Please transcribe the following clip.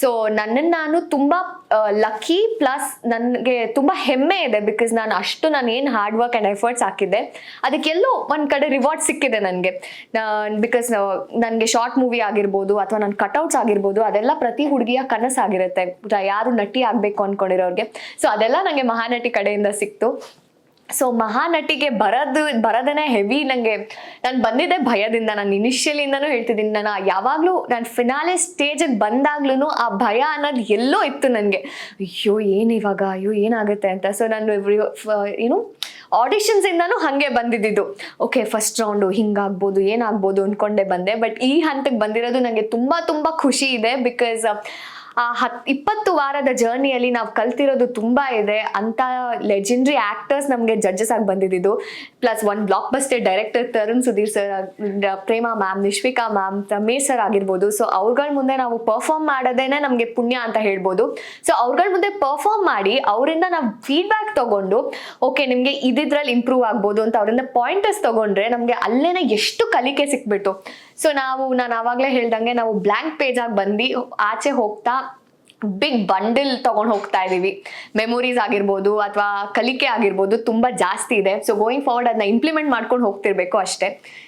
So ನನ್ನನ್ನು ನಾನು ತುಂಬ ಲಕ್ಕಿ ಪ್ಲಸ್ ನನಗೆ ತುಂಬ ಹೆಮ್ಮೆ ಇದೆ ಬಿಕಾಸ್ ನಾನು ಅಷ್ಟು ನಾನು ಏನು ಹಾರ್ಡ್ ವರ್ಕ್ ಆ್ಯಂಡ್ ಎಫರ್ಟ್ಸ್ ಹಾಕಿದ್ದೆ, ಅದಕ್ಕೆಲ್ಲೋ ಒಂದು ಕಡೆ ರಿವಾರ್ಡ್ ಸಿಕ್ಕಿದೆ ನನಗೆ. ಬಿಕಾಸ್ ನನಗೆ ಶಾರ್ಟ್ ಮೂವಿ ಆಗಿರ್ಬೋದು ಅಥವಾ ನನ್ನ ಕಟೌಟ್ಸ್ ಆಗಿರ್ಬೋದು, ಅದೆಲ್ಲ ಪ್ರತಿ ಹುಡುಗಿಯ ಕನಸಾಗಿರುತ್ತೆ. ಯಾರು ನಟಿ ಆಗಬೇಕು ಅಂದ್ಕೊಂಡಿರೋರಿಗೆ ಸೊ ಅದೆಲ್ಲ ನನಗೆ ಮಹಾನಟಿ ಕಡೆಯಿಂದ ಸಿಕ್ತು. ಸೊ ಮಹಾನಟಿಗೆ ಬರೋದು, ಬರದನೆ ಹೆವಿ ನನಗೆ ನಾನು ಬಂದಿದ್ದೆ ಭಯದಿಂದ. ನಾನು ಇನಿಷಿಯಲಿಂದನೂ ಹೇಳ್ತಿದ್ದೀನಿ. ನಾನು ಯಾವಾಗಲೂ, ನಾನು ಫಿನಾಲೆ ಸ್ಟೇಜಿಗೆ ಬಂದಾಗ್ಲೂ ಆ ಭಯ ಅನ್ನೋದು ಎಲ್ಲೋ ಇತ್ತು ನನಗೆ ಅಯ್ಯೋ, ಏನು ಇವಾಗ? ಅಯ್ಯೋ, ಏನಾಗುತ್ತೆ ಅಂತ. ಸೊ ನಾನು ಏನು ಆಡಿಷನ್ಸಿಂದನೂ ಹಾಗೆ ಬಂದಿದ್ದು ಓಕೆ ಫಸ್ಟ್ ರೌಂಡು ಹಿಂಗಾಗ್ಬೋದು, ಏನಾಗ್ಬೋದು ಅಂದ್ಕೊಂಡೆ ಬಂದೆ. ಬಟ್ ಈ ಹಂತಕ್ಕೆ ಬಂದಿರೋದು ನನಗೆ ತುಂಬ ತುಂಬ ಖುಷಿ ಇದೆ ಬಿಕಾಸ್ ಆ ಹತ್, ಇಪ್ಪತ್ತು ವಾರದ ಜರ್ನಿಯಲ್ಲಿ ನಾವು ಕಲ್ತಿರೋದು ತುಂಬ ಇದೆ. ಅಂತ ಲೆಜೆಂಡ್ರಿ ಆಕ್ಟರ್ಸ್ ನಮಗೆ ಜಡ್ಜಸ್ ಆಗಿ ಬಂದಿದ್ದು plus one blockbuster director Tarun Sudhir sir Prema ma'am Nishvika ma'am Ramesh sir ಆಗಿರ್ಬೋದು. ಸೊ ಅವ್ರಗಳ ಮುಂದೆ ನಾವು ಪರ್ಫಾರ್ಮ್ ಮಾಡೋದೇನೆ ನಮಗೆ ಪುಣ್ಯ ಅಂತ ಹೇಳ್ಬೋದು. ಸೊ ಅವ್ರಗಳ ಮುಂದೆ ಪರ್ಫಾರ್ಮ್ ಮಾಡಿ ಅವರಿಂದ ನಾವು ಫೀಡ್ಬ್ಯಾಕ್ ತಗೊಂಡು ಓಕೆ ನಿಮಗೆ ಇದಿದ್ರಲ್ಲಿ ಇಂಪ್ರೂವ್ ಆಗ್ಬೋದು ಅಂತ ಅವರಿಂದ ಪಾಯಿಂಟರ್ಸ್ ತಗೊಂಡ್ರೆ ನಮಗೆ ಅಲ್ಲೇನೆ ಎಷ್ಟು ಕಲಿಕೆ ಸಿಕ್ಬಿಟ್ಟು ಸೊ ನಾವು, ನಾನು ಆವಾಗಲೇ ಹೇಳ್ದಂಗೆ ನಾವು ಬ್ಲ್ಯಾಂಕ್ ಪೇಜ್ ಆಗಿ ಬಂದು ಆಚೆ ಹೋಗ್ತಾ ಬಿಗ್ ಬಂಡಲ್ ತಗೊಂಡು ಹೋಗ್ತಾ ಇದೀವಿ. ಮೆಮೊರೀಸ್ ಆಗಿರ್ಬೋದು ಅಥವಾ ಕಲಿಕೆ ಆಗಿರ್ಬೋದು ತುಂಬ ಜಾಸ್ತಿ ಇದೆ. ಸೊ ಗೋಯಿಂಗ್ ಫಾರ್ವರ್ಡ್ ಅದನ್ನ ಇಂಪ್ಲಿಮೆಂಟ್ ಮಾಡ್ಕೊಂಡು ಹೋಗ್ತಿರ್ಬೇಕು ಅಷ್ಟೇ.